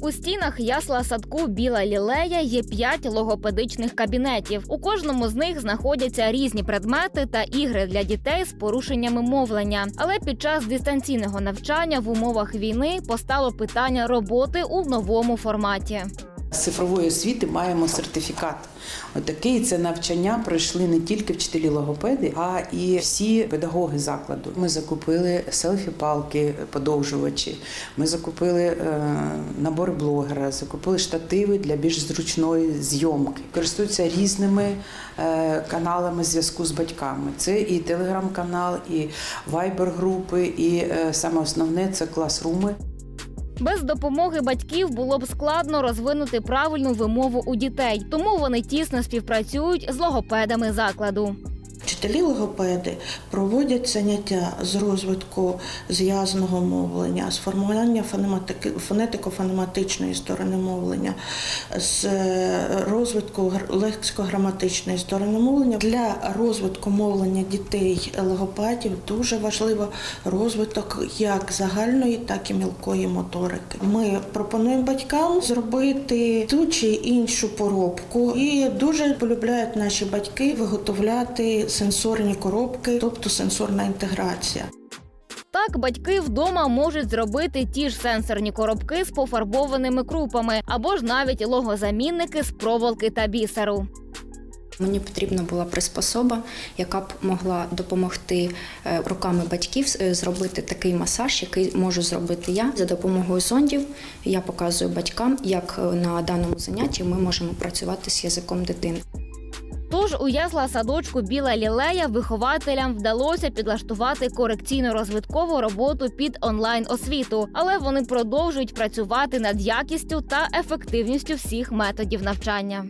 У стінах ясла садку Біла лілея є п'ять логопедичних кабінетів. У кожному з них знаходяться різні предмети та ігри для дітей з порушеннями мовлення. Але під час дистанційного навчання в умовах війни постало питання роботи у новому форматі. Цифрової освіти маємо сертифікат. Отакий це навчання пройшли не тільки вчителі логопеди, а і всі педагоги закладу. Ми закупили селфі-палки, подовжувачі. Ми закупили е, набори блогера, закупили штативи для більш зручної зйомки. Користуються різними е, каналами зв'язку з батьками. Це і телеграм-канал, і вайбер-групи, і е, саме основне це класруми. Без допомоги батьків було б складно розвинути правильну вимову у дітей, тому вони тісно співпрацюють з логопедами закладу. Вчителі логопеди проводять заняття з розвитку зв'язного мовлення, з формування фонетико-фонематичної сторони мовлення, з е, розвитку гр- лексико-граматичної сторони мовлення. Для розвитку мовлення дітей логопедів дуже важливо розвиток як загальної, так і мілкої моторики. Ми пропонуємо батькам зробити ту чи іншу поробку, і дуже полюбляють наші батьки виготовляти сенсорні коробки, тобто сенсорна інтеграція. Так, батьки вдома можуть зробити ті ж сенсорні коробки з пофарбованими крупами або ж навіть логозамінники з проволоки та бісеру. Мені потрібна була приспособа, яка б могла допомогти е, руками батьків е, зробити такий масаж, який можу зробити я за допомогою зондів. Я показую батькам, як е, на даному занятті ми можемо працювати з язиком дитини. Тож у ясла садочку Біла лілея вихователям вдалося підлаштувати корекційно-розвиткову роботу під онлайн освіту, але вони продовжують працювати над якістю та ефективністю всіх методів навчання.